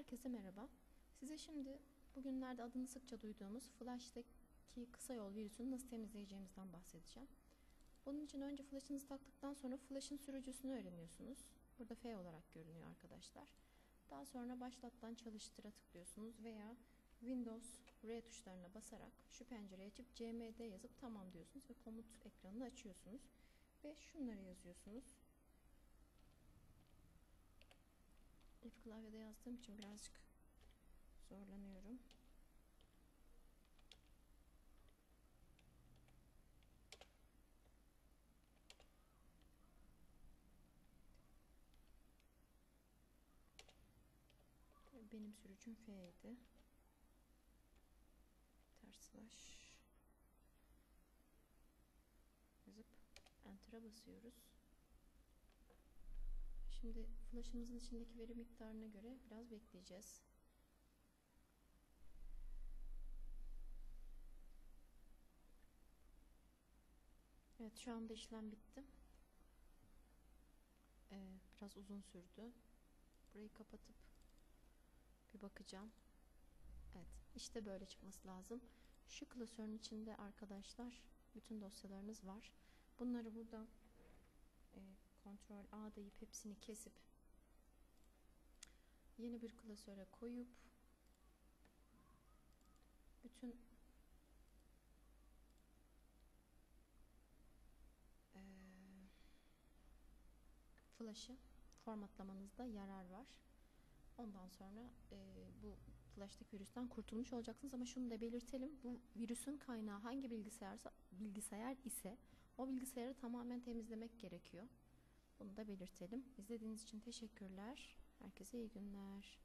Herkese merhaba. Size şimdi bugünlerde adını sıkça duyduğumuz Flash'taki kısa yol virüsünü nasıl temizleyeceğimizden bahsedeceğim. Bunun için önce Flash'ınızı taktıktan sonra Flash'ın sürücüsünü öğreniyorsunuz. Burada F olarak görünüyor arkadaşlar. Daha sonra başlattan çalıştıra tıklıyorsunuz veya Windows R tuşlarına basarak şu pencereyi açıp cmd yazıp tamam diyorsunuz ve komut ekranını açıyorsunuz. Ve şunları yazıyorsunuz. Klavyede yazdığım için birazcık zorlanıyorum. Benim sürücüm F'ydi. Ters slash yazıp Enter'a basıyoruz. Şimdi flash'ımızın içindeki veri miktarına göre biraz bekleyeceğiz. Evet şu anda işlem bitti. Ee, biraz uzun sürdü. Burayı kapatıp bir bakacağım. Evet işte böyle çıkması lazım. Şu klasörün içinde arkadaşlar bütün dosyalarınız var. Bunları burada e, Ctrl A deyip hepsini kesip yeni bir klasöre koyup bütün e, flash'ı formatlamanızda yarar var. Ondan sonra e, bu flash'taki virüsten kurtulmuş olacaksınız ama şunu da belirtelim. Bu virüsün kaynağı hangi bilgisayarsa bilgisayar ise o bilgisayarı tamamen temizlemek gerekiyor. Bunu da belirtelim. İzlediğiniz için teşekkürler. Herkese iyi günler.